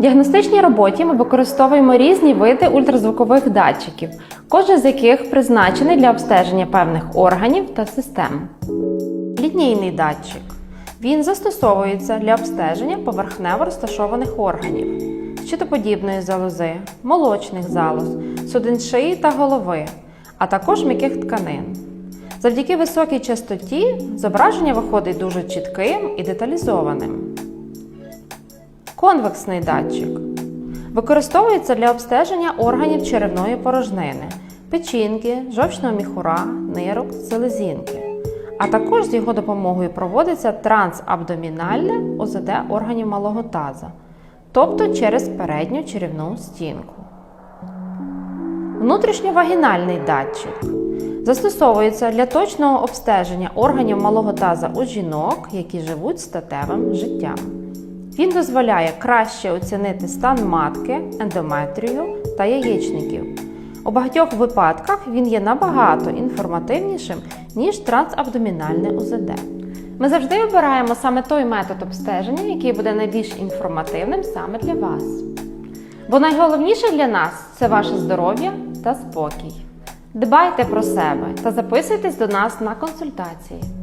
В діагностичній роботі ми використовуємо різні види ультразвукових датчиків, кожен з яких призначений для обстеження певних органів та систем. Лінійний датчик. Він застосовується для обстеження поверхнево розташованих органів, щитоподібної залози, молочних залоз, судин шиї та голови, а також м'яких тканин. Завдяки високій частоті зображення виходить дуже чітким і деталізованим. Конвексний датчик використовується для обстеження органів черевної порожнини, печінки, жовчного міхура, нирок, селезінки. А також з його допомогою проводиться трансабдомінальне ОЗД органів малого таза, тобто через передню черевну стінку. Внутрішньовагінальний датчик застосовується для точного обстеження органів малого таза у жінок, які живуть статевим життям. Він дозволяє краще оцінити стан матки, ендометрію та яєчників. У багатьох випадках він є набагато інформативнішим, ніж трансабдомінальне УЗД. Ми завжди обираємо саме той метод обстеження, який буде найбільш інформативним саме для вас. Бо найголовніше для нас це ваше здоров'я та спокій. Дбайте про себе та записуйтесь до нас на консультації.